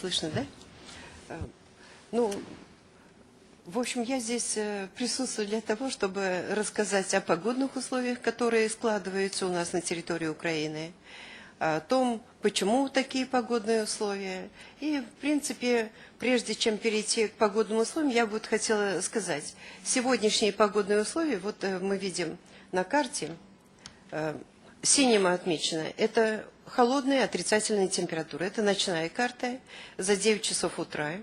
Слышно, да? Э, Ну, в общем, я здесь э, присутствую для того, чтобы рассказать о погодных условиях, которые складываются у нас на территории Украины, о том, почему такие погодные условия. И, в принципе, прежде чем перейти к погодным условиям, я бы вот хотела сказать, сегодняшние погодные условия, вот э, мы видим на карте, э, синим отмечено, это холодные отрицательные температуры. Это ночная карта за 9 часов утра.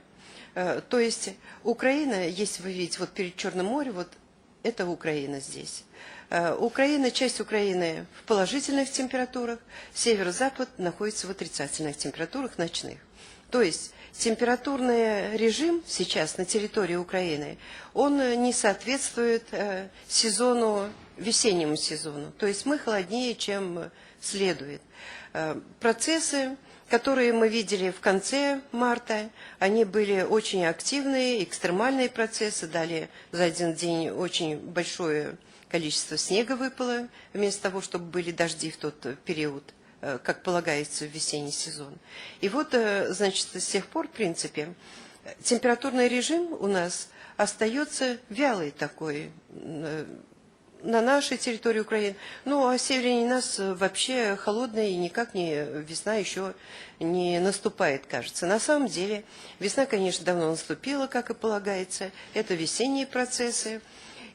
Э, То есть Украина, если вы видите, вот перед Черным морем, вот это Украина здесь. Э, Украина, часть Украины в положительных температурах, северо-запад находится в отрицательных температурах ночных. То есть температурный режим сейчас на территории Украины, он э, не соответствует э, сезону, весеннему сезону. То есть мы холоднее, чем э, следует. Процессы, которые мы видели в конце марта, они были очень активные, экстремальные процессы, дали за один день очень большое количество снега выпало, вместо того, чтобы были дожди в тот период как полагается в весенний сезон. И вот, э, значит, с тех пор, в принципе, э, температурный режим у нас остается вялый такой э, на нашей территории Украины. Ну, а севернее нас э, вообще холодная и никак не весна еще не наступает, кажется. На самом деле весна, конечно, давно наступила, как и полагается. Это весенние процессы.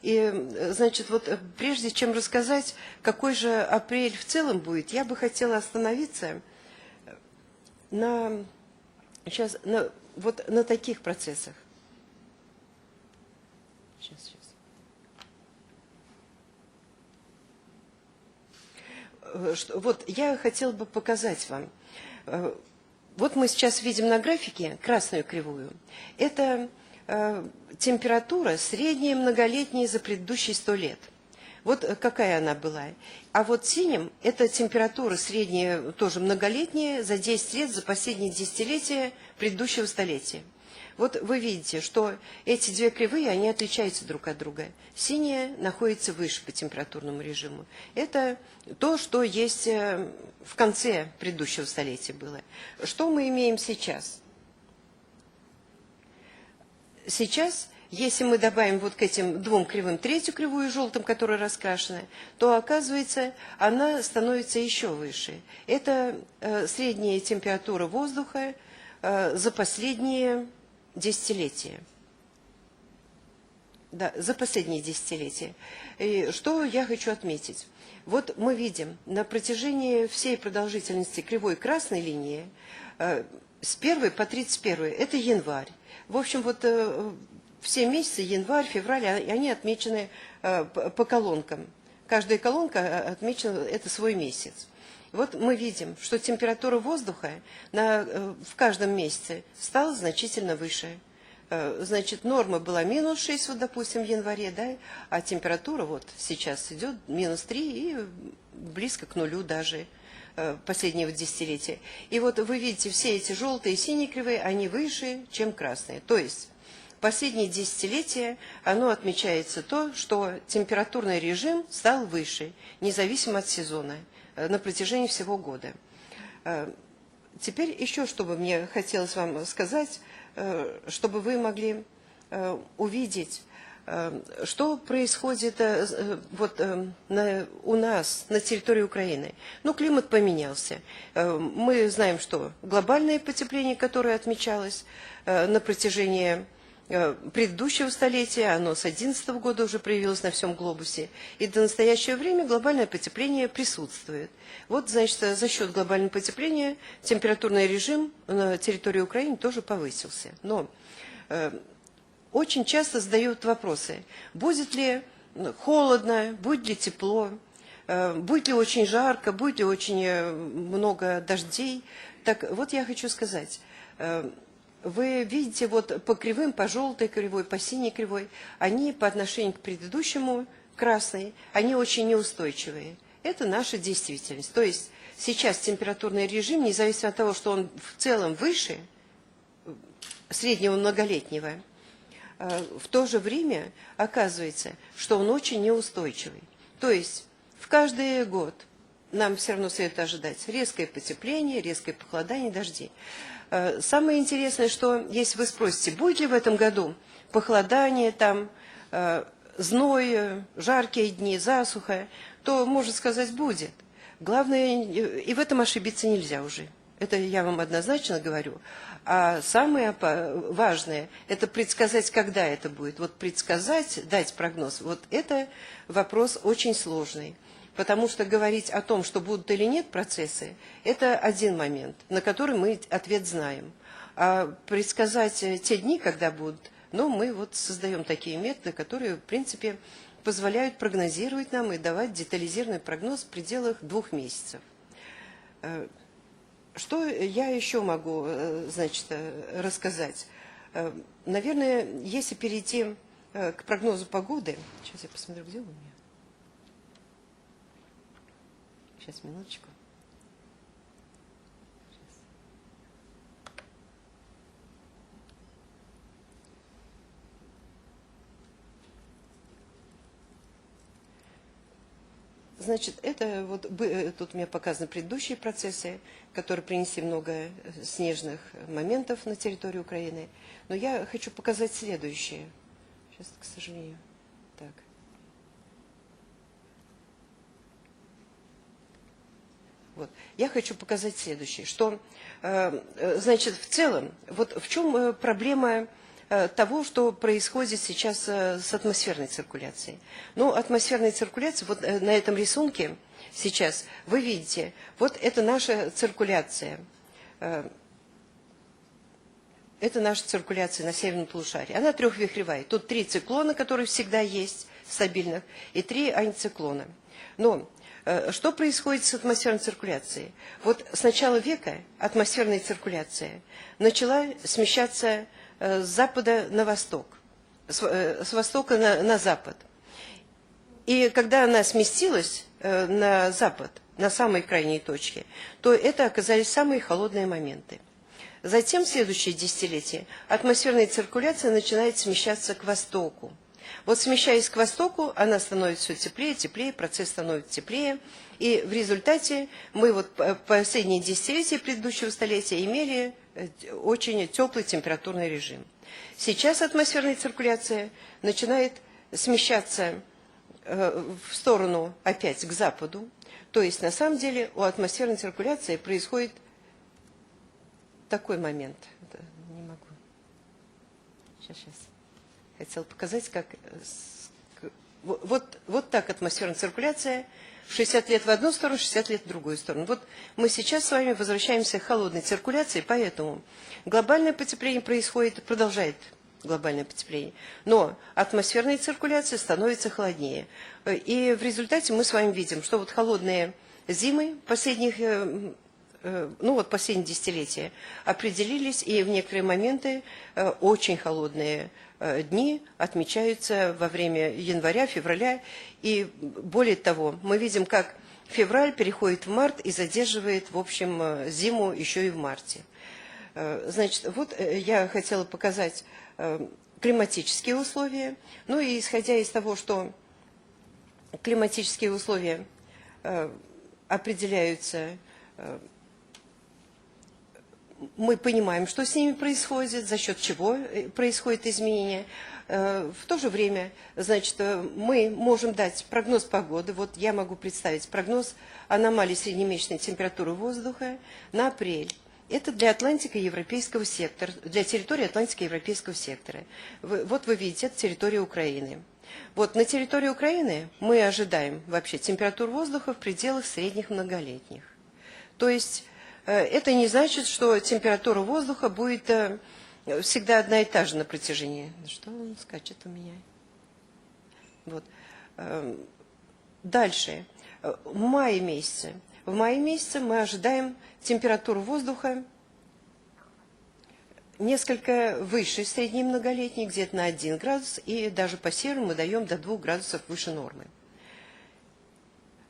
И, э, значит, вот э, прежде чем рассказать, какой же апрель в целом будет, я бы хотела остановиться на, сейчас, на, вот на таких процессах. Сейчас, сейчас. Э, что- Вот я хотела бы показать вам. Э, Вот мы сейчас видим на графике красную кривую. Это э, температура средняя многолетняя за предыдущие сто лет. Вот э, какая она была. А вот синим это температура средняя, тоже многолетняя, за 10 лет, за последние десятилетия предыдущего столетия. Вот вы видите, что эти две кривые, они отличаются друг от друга. Синяя находится выше по температурному режиму. Это то, что есть э, в конце предыдущего столетия было. Что мы имеем сейчас? Сейчас, если мы добавим вот к этим двум кривым третью кривую желтым, которая раскрашена, то оказывается, она становится еще выше. Это э, средняя температура воздуха э, за последние десятилетия. Да, за последние десятилетия. И что я хочу отметить? Вот мы видим на протяжении всей продолжительности кривой красной линии э, с 1 по 31 это январь. В общем, вот э, все месяцы, январь, февраль, а- они отмечены э, по колонкам. Каждая колонка э, отмечена, это свой месяц. Вот мы видим, что температура воздуха на, э, в каждом месяце стала значительно выше. Э, Значит, норма была минус 6, вот, допустим, в январе, да, а температура вот сейчас идет минус 3 и близко к нулю даже э, последнего десятилетия. И вот вы видите, все эти желтые и синие кривые, они выше, чем красные. То есть последние десятилетия оно отмечается то, что температурный режим стал выше, независимо от сезона, э, на протяжении всего года. Теперь еще, что бы мне хотелось вам сказать, чтобы вы могли э, увидеть, э, что происходит э, э, вот, э, у нас на территории Украины. Ну, климат поменялся. Э, Мы знаем, что глобальное потепление, которое отмечалось э, на протяжении э, предыдущего столетия, оно с 2011 года уже проявилось на всем глобусе, и до настоящего времени глобальное потепление присутствует. Вот, значит, за счет глобального потепления температурный режим на территории Украины тоже повысился. Но э, очень часто задают вопросы, будет ли холодно, будет ли тепло, э, будет ли очень жарко, будет ли очень э, много дождей. Так вот я хочу сказать, э, вы видите вот по кривым, по желтой кривой, по синей кривой, они по отношению к предыдущему красной, они очень неустойчивые. Это наша действительность. То есть сейчас температурный режим, независимо от того, что он в целом выше среднего многолетнего, э, в то же время оказывается, что он очень неустойчивый. То есть в каждый год нам все равно следует ожидать резкое потепление, резкое похолодание, дожди. Э, Самое интересное, что если вы спросите, будет ли в этом году похолодание, там, э, зной, э, жаркие дни, засуха, то, можно сказать, будет. Главное, и в этом ошибиться нельзя уже. Это я вам однозначно говорю. А самое важное – это предсказать, когда это будет. Вот предсказать, дать прогноз, вот это вопрос очень сложный. Потому что говорить о том, что будут или нет процессы, это один момент, на который мы ответ знаем. А предсказать э, те дни, когда будут, ну, мы вот создаем такие методы, которые, в принципе, позволяют прогнозировать нам и давать детализированный прогноз в пределах двух месяцев. Э, Что я еще могу, э, значит, рассказать? Наверное, если перейти к прогнозу погоды, сейчас я посмотрю, где у меня. Сейчас, минуточку. Значит, это вот э, тут у меня показаны предыдущие процессы, которые принесли много э, снежных моментов на территории Украины. Но я хочу показать следующее. Сейчас, к сожалению. Так. Вот. Я хочу показать следующее, что, э, э, значит, в целом, вот в чем э, проблема того, что происходит сейчас с атмосферной циркуляцией. Ну, атмосферная циркуляция, вот на этом рисунке сейчас вы видите, вот это наша циркуляция. Это наша циркуляция на северном полушарии. Она трехвихревая. Тут три циклона, которые всегда есть, стабильных, и три антициклона. Но что происходит с атмосферной циркуляцией? Вот с начала века атмосферная циркуляция начала смещаться э, с запада на восток, э, с востока на, на запад. И когда она сместилась э, на запад, на самой крайней точке, то это оказались самые холодные моменты. Затем в следующее десятилетие атмосферная циркуляция начинает смещаться к востоку. Вот смещаясь к востоку, она становится все теплее, теплее, процесс становится теплее. И в результате мы вот по- последние десятилетия предыдущего столетия имели э, очень теплый температурный режим. Сейчас атмосферная циркуляция начинает смещаться э, в сторону опять к западу. То есть на самом деле у атмосферной циркуляции происходит такой момент. Не могу. Сейчас, сейчас. Хотел показать, как... э, Вот, вот так атмосферная циркуляция. 60 лет в одну сторону, 60 лет в другую сторону. Вот мы сейчас с вами возвращаемся к холодной циркуляции, поэтому глобальное потепление происходит, продолжает глобальное потепление. Но атмосферная циркуляция становится холоднее. Э, И в результате мы с вами видим, что вот холодные зимы последних э, ну вот последние десятилетия определились, и в некоторые моменты очень холодные дни отмечаются во время января, февраля. И более того, мы видим, как февраль переходит в март и задерживает, в общем, э, зиму еще и в марте. Э, Значит, вот э, я хотела показать э, климатические условия. Ну и исходя из того, что климатические условия э, определяются э, мы понимаем, что с ними происходит, за счет чего э, происходит изменение. Э, В то же время, значит, э, мы можем дать прогноз погоды. Вот я могу представить прогноз аномалий среднемесячной температуры воздуха на апрель. Это для Атлантика Европейского сектора, для территории Атлантика Европейского сектора. Вот вы видите, это территория Украины. Вот на территории Украины мы ожидаем вообще температур воздуха в пределах средних многолетних. То есть это не значит, что температура воздуха будет э, всегда одна и та же на протяжении. Что он скачет у меня? Вот. Эм, Дальше. Э, В мае месяце. В мае месяце мы ожидаем температуру воздуха несколько выше средней многолетней, где-то на 1 градус, и даже по северу мы даем до 2 градусов выше нормы.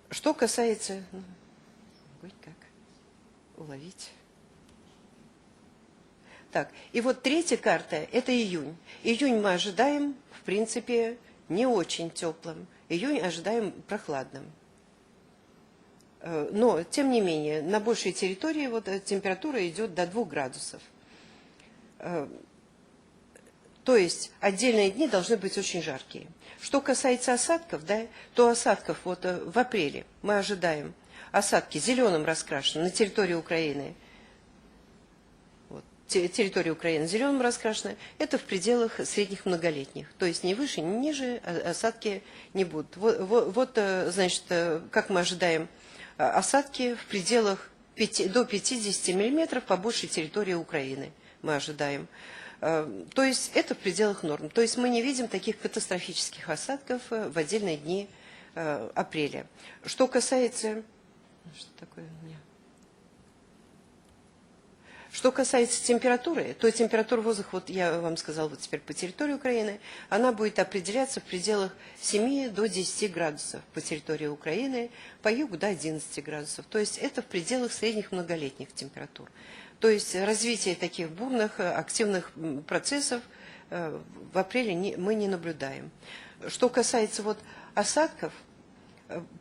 Что касается... ну, ой, как уловить... Так, и вот третья карта – это июнь. Июнь мы ожидаем, в принципе, не очень теплым. Июнь ожидаем прохладным. Э, Но, тем не менее, на большей территории вот, температура идет до 2 градусов. Э, То есть отдельные дни должны быть очень жаркие. Что касается осадков, да, то осадков вот э, в апреле мы ожидаем осадки зеленым раскрашены на территории Украины. Вот, те- территория Украины зеленым раскрашена. Это в пределах средних многолетних. То есть ни выше, ни ниже а- осадки не будут. Вот, вот- э, значит, э, как мы ожидаем э, осадки в пределах пяти- до 50 миллиметров по большей территории Украины мы ожидаем. То есть это в пределах норм. То есть мы не видим таких катастрофических осадков в отдельные дни апреля. Что касается... Что такое у меня? Что касается температуры, то температура воздуха, вот я вам сказала, вот теперь по территории Украины, она будет определяться в пределах 7 до 10 градусов по территории Украины, по югу до 11 градусов. То есть это в пределах средних многолетних температур. То есть развитие таких бурных, э, активных процессов э, в апреле мы не наблюдаем. Что касается вот осадков,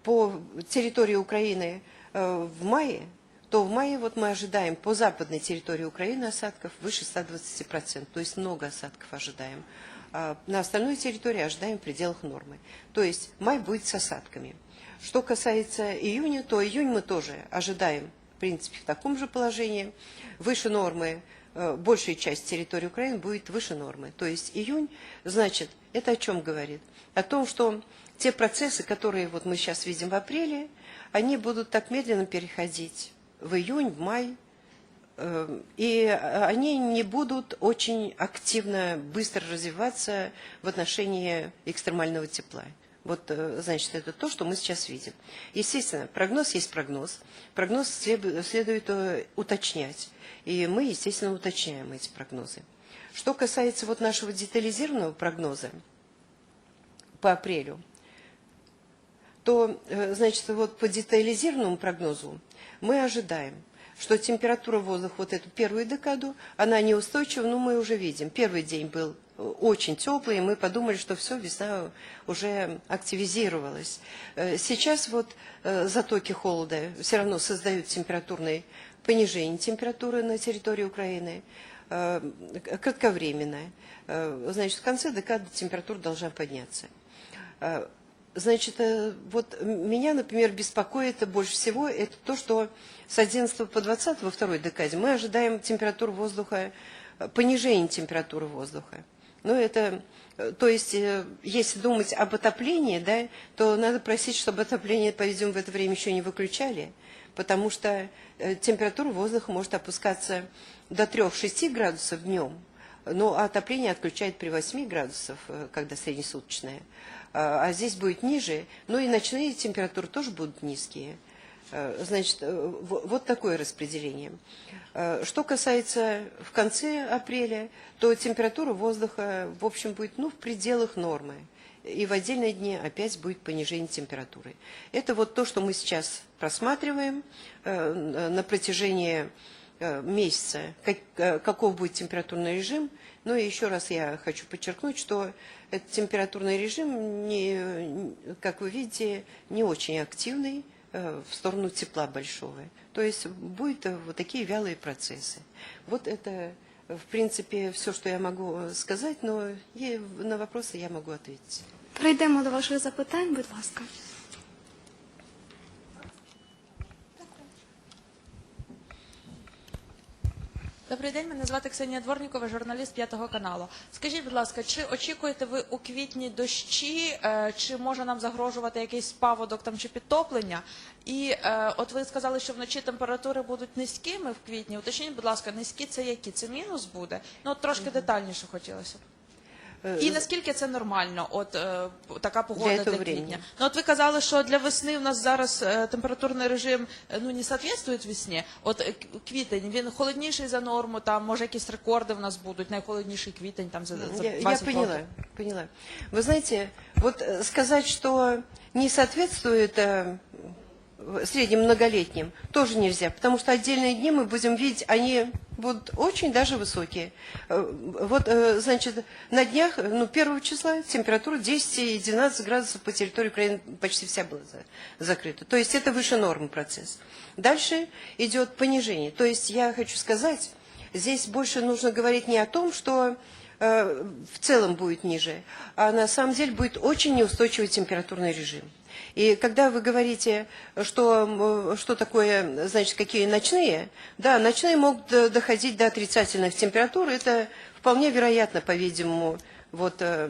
по территории Украины э, в мае, то в мае вот мы ожидаем по западной территории Украины осадков выше 120%, то есть много осадков ожидаем. А на остальной территории ожидаем в пределах нормы. То есть май будет с осадками. Что касается июня, то июнь мы тоже ожидаем, в принципе, в таком же положении. Выше нормы, э, большая часть территории Украины будет выше нормы. То есть июнь, значит, это о чем говорит? О том, что те процессы, которые вот мы сейчас видим в апреле, они будут так медленно переходить в июнь, в май, э, и они не будут очень активно, быстро развиваться в отношении экстремального тепла. Вот, э, значит, это то, что мы сейчас видим. Естественно, прогноз есть прогноз. Прогноз следует, следует э, уточнять. И мы, естественно, уточняем эти прогнозы. Что касается вот нашего детализированного прогноза по апрелю, то, э, значит, вот по детализированному прогнозу мы ожидаем, что температура воздуха вот эту первую декаду, она неустойчива, но мы уже видим. Первый день был э, очень теплый, и мы подумали, что все, весна уже активизировалась. Э, Сейчас вот затоки холода все равно создают температурное понижение температуры на территории Украины, кратковременное. Значит, в конце декады температура должна подняться. Значит, э, вот меня, например, беспокоит больше всего это то, что с 11 по 20 во второй декаде мы ожидаем температуру воздуха, э, понижение температуры воздуха. Ну, это, э, то есть, если думать об отоплении, да, то надо просить, чтобы отопление, по-видимому, в это время еще не выключали, потому что температура воздуха может опускаться до 3-6 градусов днем, но отопление отключает при 8 градусах, э, когда среднесуточное. А а здесь будет ниже, ну и ночные температуры тоже будут низкие. Э, Значит, э, вот такое распределение. Э, Что касается в конце апреля, то температура воздуха, в общем, будет ну, в пределах нормы. И в отдельные дни опять будет понижение температуры. Это вот то, что мы сейчас просматриваем э, на протяжении месяца, как- э, каков будет температурный режим. Ну и еще раз я хочу подчеркнуть, что этот температурный режим, не, как вы видите, не очень активный э, в сторону тепла большого. То есть будут э, вот такие вялые процессы. Вот это, э, в принципе, все, что я могу э, сказать, но на вопросы я могу ответить. Перейдемо до ваших запитань, будь ласка. Добрий день, мене звати Ксенія Дворнікова, журналіст п'ятого каналу. Скажіть, будь ласка, чи очікуєте ви у квітні дощі, е, чи може нам загрожувати якийсь паводок там чи підтоплення? І е, от ви сказали, що вночі температури будуть низькими в квітні. Уточніть, будь ласка, низькі це які? Це мінус буде? Ну от трошки детальніше хотілося б. Э, І наскільки це нормально, от е, така погода Для для, этого квітня? времени. Ну от ви казали, що для весни у нас зараз е, температурний режим е, ну не соответствует весні. От е, к- квітень він холодніший за норму, там може якісь рекорди в нас будуть, найхолодніший квітень там за, за Я, 20 я поняла, років. поняла. Вы знаете, вот э, сказать, что не соответствует э, средним многолетним, тоже нельзя, потому что отдельные дни мы будем видеть, они будут очень даже высокие. Э, Вот, э, значит, на днях, ну, 1 числа температура 10 и 12 градусов по территории Украины почти вся была за- закрыта. То есть это выше нормы процесс. Дальше идет понижение. То есть я хочу сказать, здесь больше нужно говорить не о том, что э, в целом будет ниже, а на самом деле будет очень неустойчивый температурный режим. И когда вы говорите, что, что такое, значит, какие ночные, да, ночные могут д- доходить до отрицательных температур, это вполне вероятно, по-видимому, вот э,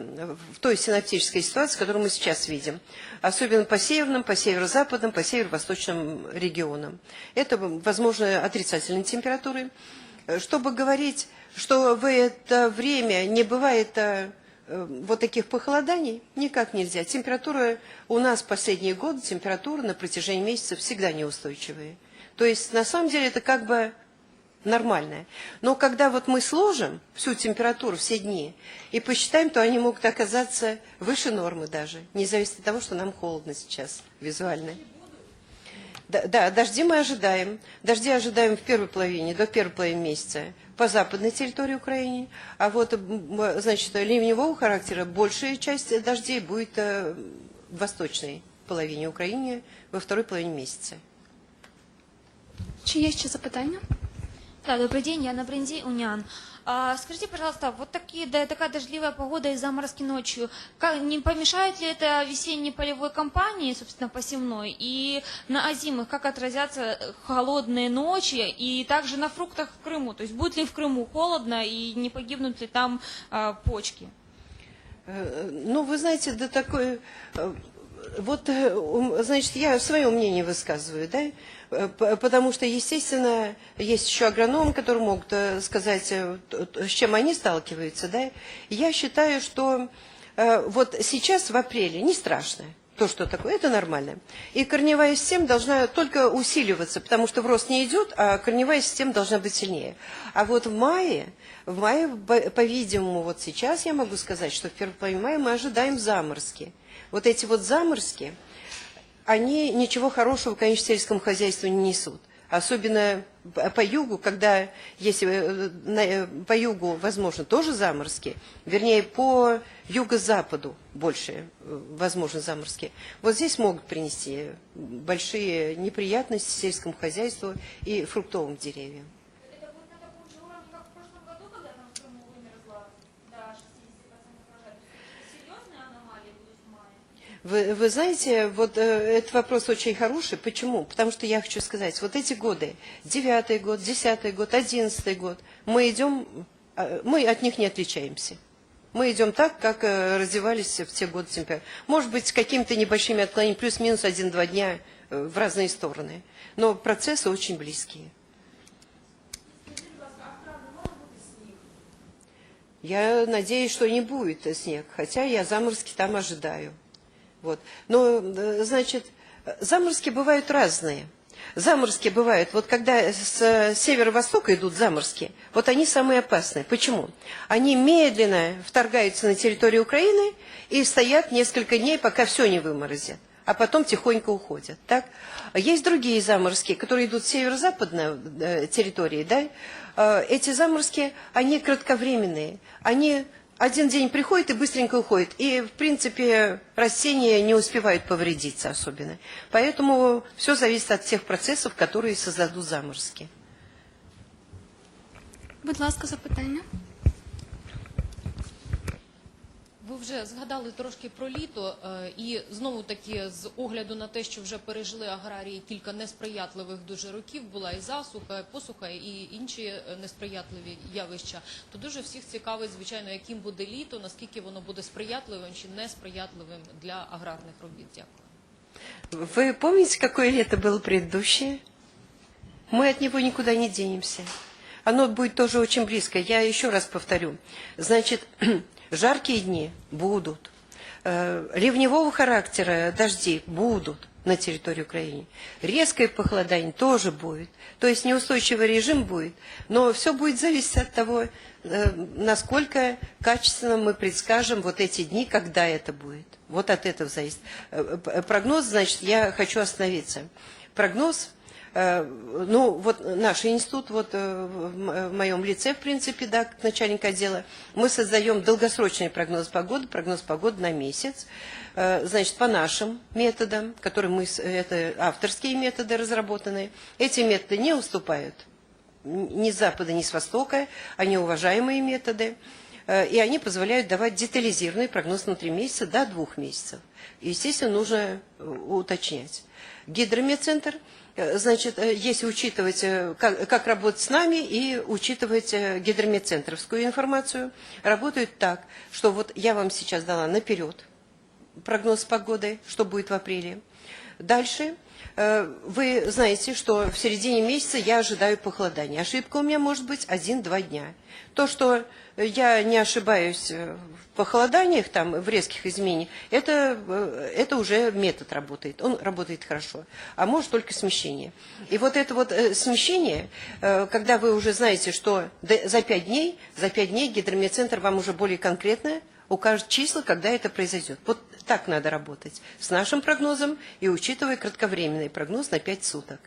в той синаптической ситуации, которую мы сейчас видим, особенно по северным, по северо-западным, по северо-восточным регионам. Это, возможно, отрицательные температуры. Э, Чтобы говорить, что в это время не бывает э, э, вот таких похолоданий, никак нельзя. Температура у нас последние годы, температура на протяжении месяца всегда неустойчивые. То есть, на самом деле, это как бы нормальная. Но когда вот мы сложим всю температуру все дни и посчитаем, то они могут оказаться выше нормы даже, не зависит от того, что нам холодно сейчас визуально. Да, дожди мы ожидаем. Дожди ожидаем в первой половине, до первой половины месяца по западной территории Украины. А вот, значит, ливневого характера большая часть дождей будет э, в восточной половине Украины во второй половине месяца. Чи є ще запитання? Да, добрый день, я на бренде Унян. А, скажите, пожалуйста, вот такие, да, такая дождливая погода и заморозки ночью, как, не помешает ли это весенней полевой кампании, собственно, посевной, и на озимых, как отразятся э, холодные ночи, и также на фруктах в Крыму, то есть будет ли в Крыму холодно, и не погибнут ли там а, почки? Э, Ну, вы знаете, да такое... Вот, э, значит, я свое мнение высказываю, да, Э, потому что, естественно, есть еще агрономы, которые могут э, сказать, с чем они сталкиваются, да. Я считаю, что вот сейчас в апреле не страшно, то, что такое, это нормально. И корневая система должна только усиливаться, потому что в рост не идет, а корневая система должна быть сильнее. А вот в мае, в мае, по- по-видимому, вот сейчас я могу сказать, что в первой половине мая мы ожидаем заморозки. Вот эти вот заморозки, они ничего хорошего, конечно, сельскому хозяйству не несут. Особенно по югу, когда, если э, э, по югу, возможно, тоже заморозки, вернее, по юго-западу больше э, возможны заморозки. Вот здесь могут принести большие неприятности сельскому хозяйству и фруктовым деревьям. Это будет на таком же уровне, как в прошлом году, когда там в Крыму вымерзло до 60% урожая? Серьезные аномалии будут в мае? Вы, вы знаете, вот э, этот вопрос очень хороший. Почему? Потому что я хочу сказать, вот эти годы, девятый год, десятый год, одиннадцатый год, мы идем, э, мы от них не отличаемся. Мы идем так, как э, развивались в те годы. Может быть, с какими-то небольшими отклонениями, плюс-минус один-два дня э, в разные стороны. Но процессы очень близкие. Я надеюсь, что не будет снег, хотя я заморозки там ожидаю. Вот. Но, э, значит, заморозки бывают разные. Заморозки бывают, вот когда с северо-востока идут заморозки, вот они самые опасные. Почему? Они медленно вторгаются на территорию Украины и стоят несколько дней, пока все не выморозят, а потом тихонько уходят. Так? Есть другие заморозки, которые идут с северо-западной э, территории. Да? Э, Эти заморозки, они кратковременные. Они один день приходит и быстренько уходит. И, в принципе, растения не успевают повредиться особенно. Поэтому все зависит от тех процессов, которые создадут заморозки. Будь ласка, запитання. вже згадали трошки про літо, е, і знову таки з огляду на те, що вже пережили аграрії кілька несприятливих дуже років, була і засуха, і посуха, і інші е, несприятливі явища. То дуже всіх цікавить, звичайно, яким буде літо, наскільки воно буде сприятливим чи несприятливим для аграрних робіт. Дякую. Вы помните, какое лето было предыдущее? Мы от него никуда не денемся. Оно будет тоже очень близко. Я еще раз повторю. Значит, жаркие дни будут. Э, Ливневого характера дожди будут на территории Украины. Резкое похолодание тоже будет. То есть неустойчивый режим будет. Но все будет зависеть от того, э, насколько качественно мы предскажем вот эти дни, когда это будет. Вот от этого зависит. Э, Прогноз, значит, я хочу остановиться. Прогноз Э, Ну, вот наш институт, вот э, в моем лице, в принципе, да, начальник отдела, мы создаем долгосрочный прогноз погоды, прогноз погоды на месяц, Э, значит, по нашим методам, которые мы, это авторские методы разработанные. Эти методы не уступают ни с запада, ни с востока, они уважаемые методы, э, и они позволяют давать детализированный прогноз на три месяца до двух месяцев. Естественно, нужно э, уточнять. Гидрометцентр, э, значит, э, если учитывать, э, как, как работать с нами и учитывать э, гидрометцентровскую информацию, работают так, что вот я вам сейчас дала наперед прогноз погоды, что будет в апреле. Дальше э, вы знаете, что в середине месяца я ожидаю похолодания. Ошибка у меня может быть 1-2 дня. То, что я не ошибаюсь э, в похолоданиях, там, в резких изменениях, это, э, это уже метод работает. Он работает хорошо. А может только смещение. И вот это вот э, смещение, э, когда вы уже знаете, что за 5 дней, за 5 дней гидрометцентр вам уже более конкретно укажет числа, когда это произойдет. Вот так надо работать с нашим прогнозом и учитывая кратковременный прогноз на 5 суток.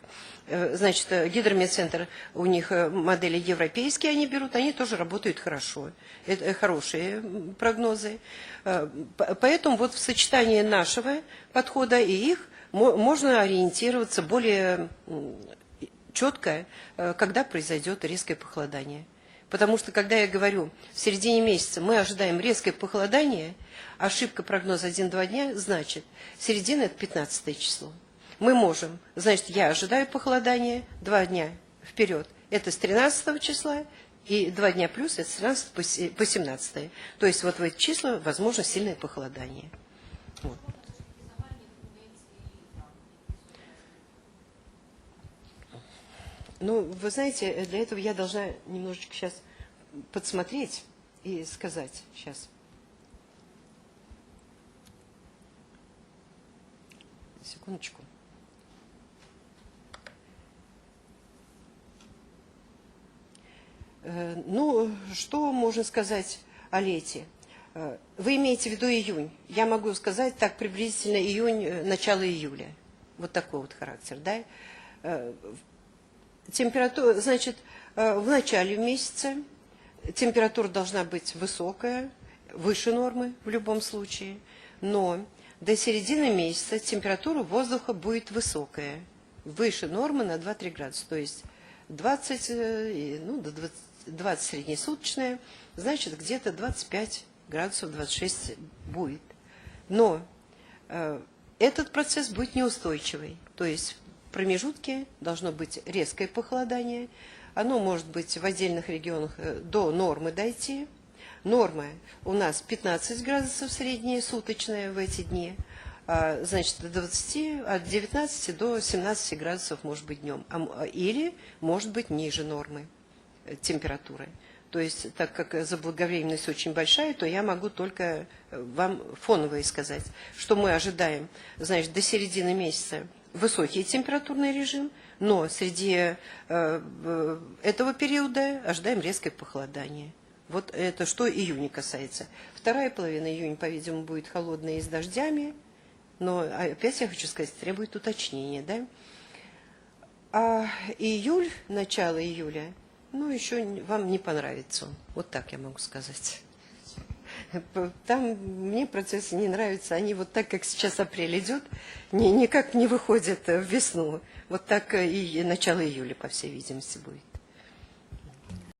Э, Значит, э, гидрометцентр, у них э, модели европейские они берут, они тоже работают хорошо. Это хорошие прогнозы. Поэтому вот в сочетании нашего подхода и их мо- можно ориентироваться более четко, когда произойдет резкое похолодание. Потому что, когда я говорю, в середине месяца мы ожидаем резкое похолодание, ошибка прогноза 1-2 дня, значит, середина – это 15 число. Мы можем, значит, я ожидаю похолодания 2 дня вперед. Это с 13 числа, и 2 дня плюс – это с 13 по се- по 17. То есть вот в эти числа возможно сильное похолодание. Вот. Ну, вы знаете, э, для этого я должна немножечко сейчас подсмотреть и сказать сейчас. Секундочку. Э, Ну, что можно сказать о лете? Э, Вы имеете в виду июнь. Я могу сказать так приблизительно июнь, начало июля. Вот такой вот характер, да? Температура, значит, э, в начале месяца температура должна быть высокая, выше нормы в любом случае, но до середины месяца температура воздуха будет высокая, выше нормы на 2-3 градуса, то есть 20, э, ну, до 20, 20 среднесуточная, значит, где-то 25 градусов, 26 будет. Но э, этот процесс будет неустойчивый, то есть промежутке должно быть резкое похолодание, оно может быть в отдельных регионах э, до нормы дойти. Норма у нас 15 градусов средняя суточная в эти дни, а, значит, до 20, от 19 до 17 градусов может быть днем, а, или может быть ниже нормы э, температуры. То есть, так как заблаговременность очень большая, то я могу только э, вам фоновые сказать, что мы ожидаем, значит, до середины месяца высокий температурный режим, но среди э, этого периода ожидаем резкое похолодание. Вот это что июня касается. Вторая половина июня, по-видимому, будет холодная и с дождями, но опять я хочу сказать, требует уточнения, да? А июль, начало июля, ну, еще вам не понравится он. Вот так я могу сказать. Там мне процессы не нравятся. Они вот так, как сейчас апрель идет, ни, никак не выходят в весну. Вот так э, и начало июля, по всей видимости, будет.